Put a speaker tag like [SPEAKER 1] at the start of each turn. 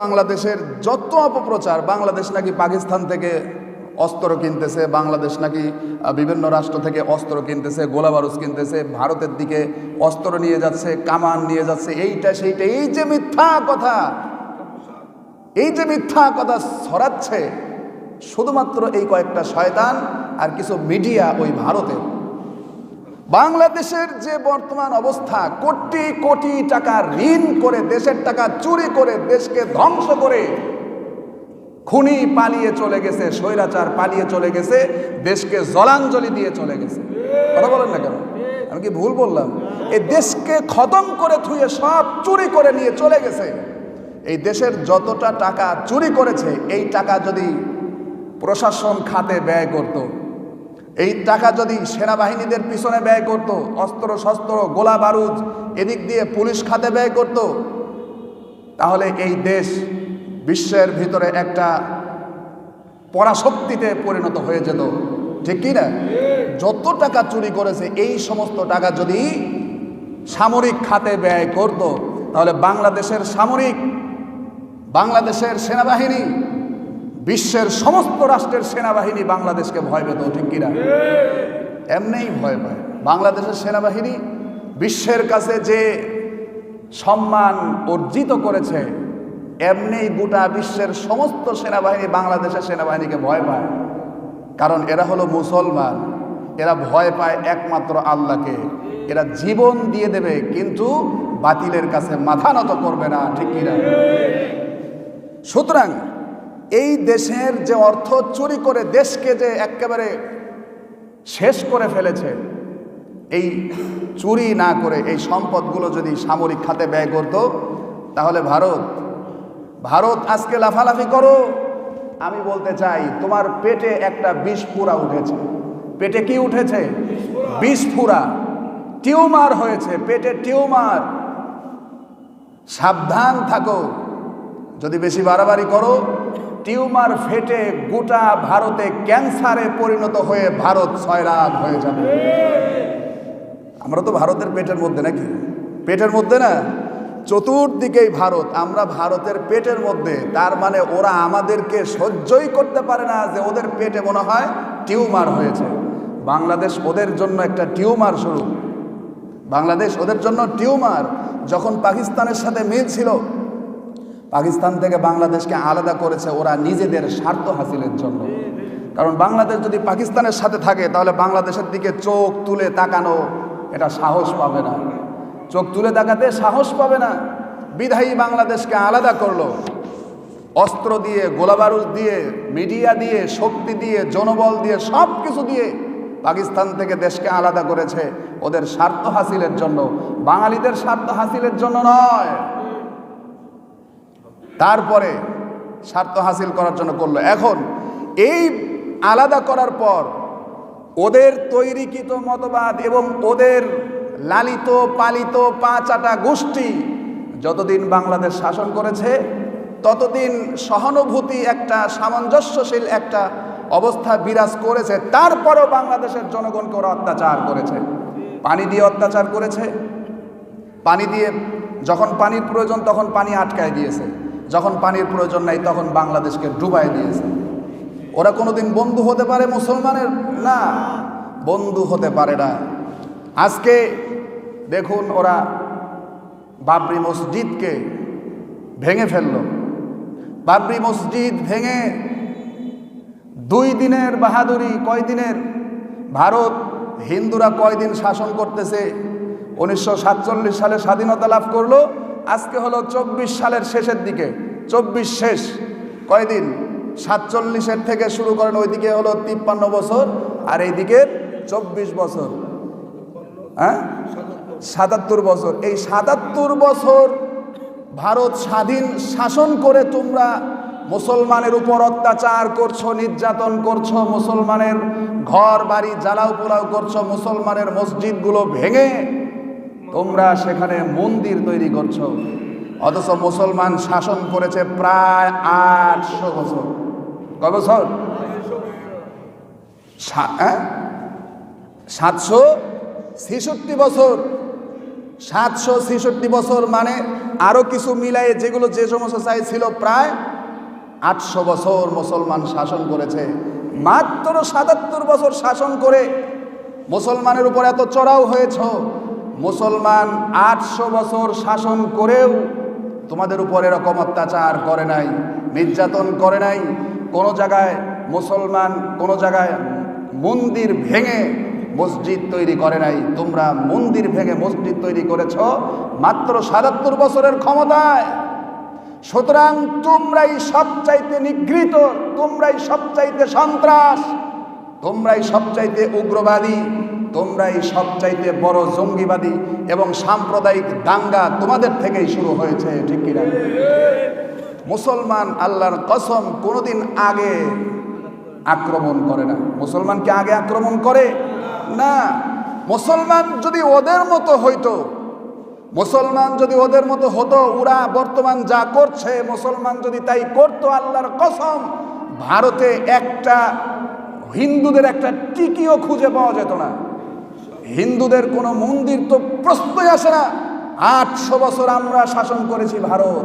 [SPEAKER 1] বাংলাদেশের যত অপপ্রচার, বাংলাদেশ নাকি পাকিস্তান থেকে অস্ত্র কিনতেছে, বাংলাদেশ নাকি বিভিন্ন রাষ্ট্র থেকে অস্ত্র কিনতেছে গোলাবারুজ কিনতেছে, ভারতের দিকে অস্ত্র নিয়ে যাচ্ছে, কামান নিয়ে যাচ্ছে, এইটা সেইটা, এই যে মিথ্যা কথা, এই যে মিথ্যা কথা ছড়াচ্ছে, শুধুমাত্র এই কয়েকটা শয়তান আর কিছু মিডিয়া ওই ভারতের। বাংলাদেশের যে বর্তমান অবস্থা, কোটি কোটি টাকা ঋণ করে, দেশের টাকা চুরি করে, দেশকে ধ্বংস করে খুনি পালিয়ে চলে গেছে, স্বৈরাচার পালিয়ে চলে গেছে, দেশকে জলাঞ্জলি দিয়ে চলে গেছে। কথা বলেন না কেন? আমি কি ভুল বললাম? এই দেশকে খতম করে থুয়ে সব চুরি করে নিয়ে চলে গেছে। এই দেশের যতটা টাকা চুরি করেছে, এই টাকা যদি প্রশাসন খাতে ব্যয় করতো এই টাকা যদি সেনাবাহিনীদের পিছনে ব্যয় করত, অস্ত্র, শস্ত্র, গোলা বারুদ, এদিক দিয়ে পুলিশ খাতে ব্যয় করত, তাহলে এই দেশ বিশ্বের ভিতরে একটা পরাশক্তিতে পরিণত হয়ে যেত। ঠিক কি না? যত টাকা চুরি করেছে, এই সমস্ত টাকা যদি সামরিক খাতে ব্যয় করত, তাহলে বাংলাদেশের সামরিক, বাংলাদেশের সেনাবাহিনী বিশ্বের সমস্ত রাষ্ট্রের সেনাবাহিনী বাংলাদেশকে ভয় পেত, ঠিক কিনা? এমনিই ভয় পায়। বাংলাদেশের সেনাবাহিনী বিশ্বের কাছে যে সম্মান অর্জিত করেছে এমনি গোটা বিশ্বের সমস্ত সেনাবাহিনী বাংলাদেশের সেনাবাহিনীকে ভয় পায়। কারণ এরা হলো মুসলমান। এরা ভয় পায় একমাত্র আল্লাহকে। এরা জীবন দিয়ে দেবে, কিন্তু বাতিলের কাছে মাথা নত করবে না, ঠিক কিনা? সুতরাং এই দেশের যে অর্থ চুরি করে দেশকে যে একেবারে শেষ করে ফেলেছে এই চুরি না করে এই সম্পদগুলো যদি সামরিক খাতে ব্যয় করত তাহলে ভারত ভারত আজকে লাফালাফি করো। আমি বলতে চাই তোমার পেটে একটা বিষ পুরা উঠেছে। পেটে কি উঠেছে? বিষ পুরা। টিউমার হয়েছে পেটে টিউমার। সাবধান থাকো। যদি বেশি বাড়াবাড়ি করো টিউমার ফেটে গোটা ভারতে ক্যান্সারে পরিণত হয়ে ভারত ছয়রাগ হয়ে যাবে। আমরা তো ভারতের পেটের মধ্যে নাকি? পেটের মধ্যে না? চতুর্দিকেই ভারত। আমরা ভারতের পেটের মধ্যে। তার মানে ওরা আমাদেরকে সহ্যই করতে পারে না যে ওদের পেটে মনে হয় টিউমার হয়েছে। বাংলাদেশ ওদের জন্য একটা টিউমার শুরু। বাংলাদেশ ওদের জন্য টিউমার। যখন পাকিস্তানের সাথে মিল ছিল পাকিস্তান থেকে বাংলাদেশকে আলাদা করেছে, ওরা নিজেদের স্বার্থ হাসিলের জন্য। কারণ বাংলাদেশ যদি পাকিস্তানের সাথে থাকে, তাহলে বাংলাদেশের দিকে চোখ তুলে তাকানো, এটা সাহস পাবে না। চোখ তুলে তাকাতে সাহস পাবে না। বিধায়ী বাংলাদেশকে আলাদা করল। অস্ত্র দিয়ে, গোলাবারুদ দিয়ে, মিডিয়া দিয়ে, শক্তি দিয়ে, জনবল দিয়ে সব কিছু দিয়ে পাকিস্তান থেকে দেশকে আলাদা করেছে। ওদের স্বার্থ হাসিলের জন্য। বাঙালিদের স্বার্থ হাসিলের জন্য নয়। তারপরে স্বার্থ হাসিল করার জন্য করল। এখন এই আলাদা করার পর ওদের তৈরিকৃত মতবাদ এবং ওদের লালিত, পালিত পাঁচাটা গোষ্ঠী যতদিন বাংলাদেশ শাসন করেছে, ততদিন সহানুভূতি একটা, সামঞ্জস্যশীল একটা অবস্থা বিরাজ করেছে। তারপরেও বাংলাদেশের জনগণকে ওরা অত্যাচার করেছে। পানি দিয়ে অত্যাচার করেছে। পানি দিয়ে যখন পানির প্রয়োজন তখন পানি আটকায় দিয়েছে যখন পানির প্রয়োজন নাই, তখন বাংলাদেশকে ডুবাই দিয়েছে। ওরা কোনোদিন বন্ধু হতে পারে মুসলমানের? না, বন্ধু হতে পারে না। আজকে দেখুন ওরা বাবরি মসজিদকে ভেঙে ফেলল। বাবরি মসজিদ ভেঙে দুই দিনের বাহাদুরি, কয় দিনের? ভারত, হিন্দুরা কয়দিন শাসন করতেছে? উনিশশো সাতচল্লিশ সালে স্বাধীনতা লাভ করল। আজকে হলো চব্বিশ সালের শেষের দিকে, চব্বিশ শেষ। কয়দিন? সাতচল্লিশের থেকে শুরু করেন ওইদিকে হলো তিপ্পান্ন বছর, আর এইদিকে চব্বিশ বছর। হ্যাঁ? সাতাত্তর বছর। এই সাতাত্তর বছর ভারত স্বাধীন শাসন করে তোমরা মুসলমানের উপর অত্যাচার করছ, নির্যাতন করছ, মুসলমানের ঘর বাড়ি জ্বালাও পোলাও করছ, মুসলমানের মসজিদগুলো ভেঙে তোমরা সেখানে মন্দির তৈরি করছ। অথচ মুসলমান শাসন করেছে প্রায় আটশো বছর। কয় বছর? সাতশো ছেষট্টি বছর। সাতশো ছেষট্টি বছর মানে আরও কিছু মিলায়ে যেগুলো যে সমস্ত চাই ছিল প্রায় আটশো বছর মুসলমান শাসন করেছে। মাত্র সাতাত্তর বছর শাসন করে মুসলমানের উপর এত চড়াও হয়েছ। মুসলমান আটশো বছর শাসন করেও তোমাদের উপর এরকম অত্যাচার করে নাই, নির্যাতন করে নাই। কোনো জায়গায় মুসলমান, কোনো জায়গায় মন্দির ভেঙে মসজিদ তৈরি করে নাই। তোমরা মন্দির ভেঙে মসজিদ তৈরি করেছ মাত্র সাতাত্তর বছরের ক্ষমতায়। সুতরাং তোমরাই সবচাইতে নিগৃহীত, তোমরাই সবচাইতে সন্ত্রাস, তোমরাই সবচাইতে উগ্রবাদী তোমরাই সবচাইতে বড় জঙ্গিবাদী এবং সাম্প্রদায়িক দাঙ্গা তোমাদের থেকেই শুরু হয়েছে, ঠিক কিনা? মুসলমান আল্লাহর কসম কোনোদিন আগে আক্রমণ করে না। মুসলমান কি আগে আক্রমণ করে? না। মুসলমান যদি ওদের মতো হইতো, মুসলমান যদি ওদের মতো হতো, ওরা বর্তমান যা করছে, মুসলমান যদি তাই করতো, আল্লাহর কসম, ভারতে একটা হিন্দুদের একটা টিকিও খুঁজে পাওয়া যেত না। হিন্দুদের কোনো মন্দির তো প্রশ্নই আসে না। আটশো বছর আমরা শাসন করেছি ভারত।